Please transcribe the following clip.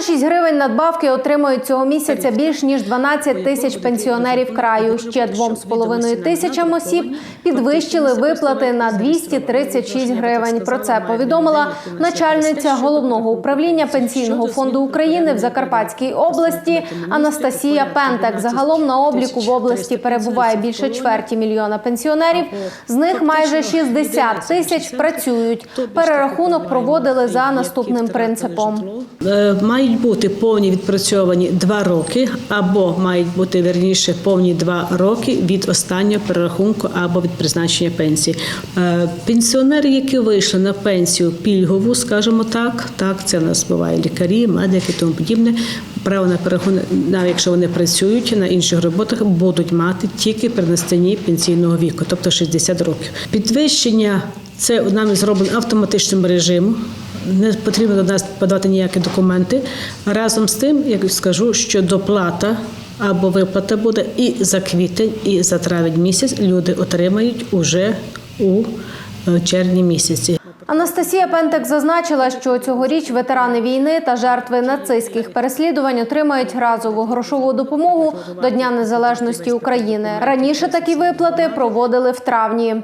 106 гривень надбавки отримують цього місяця більш ніж 12 тисяч пенсіонерів краю. Ще 2,5 тисячам осіб підвищили виплати на 236 гривень. Про це повідомила начальниця головного управління пенсійного фонду України в Закарпатській області Анастасія Пентек. Загалом на обліку в області перебуває більше чверті мільйона пенсіонерів. З них майже 60 тисяч працюють. Перерахунок проводили за наступним принципом. Мають бути повні відпрацьовані два роки, або мають бути верніше повні два роки від останнього перерахунку або від призначення пенсії. Е, Пенсіонери, які вийшли на пенсію пільгову, скажімо так, так це в нас буває лікарі, медики тому подібне. Право на перерахунок, навіть якщо вони працюють на інших роботах, будуть мати тільки при настанні пенсійного віку, тобто 60 років. Підвищення це нами зроблено автоматичним режимом. Не потрібно до нас подавати ніякі документи. Разом з тим, як скажу, що доплата або виплата буде і за квітень, і за травень місяць люди отримають уже у е, червні місяці. Анастасія Пентек зазначила, що цьогоріч ветерани війни та жертви нацистських переслідувань отримають разову грошову допомогу до Дня Незалежності України. Раніше такі виплати проводили в травні.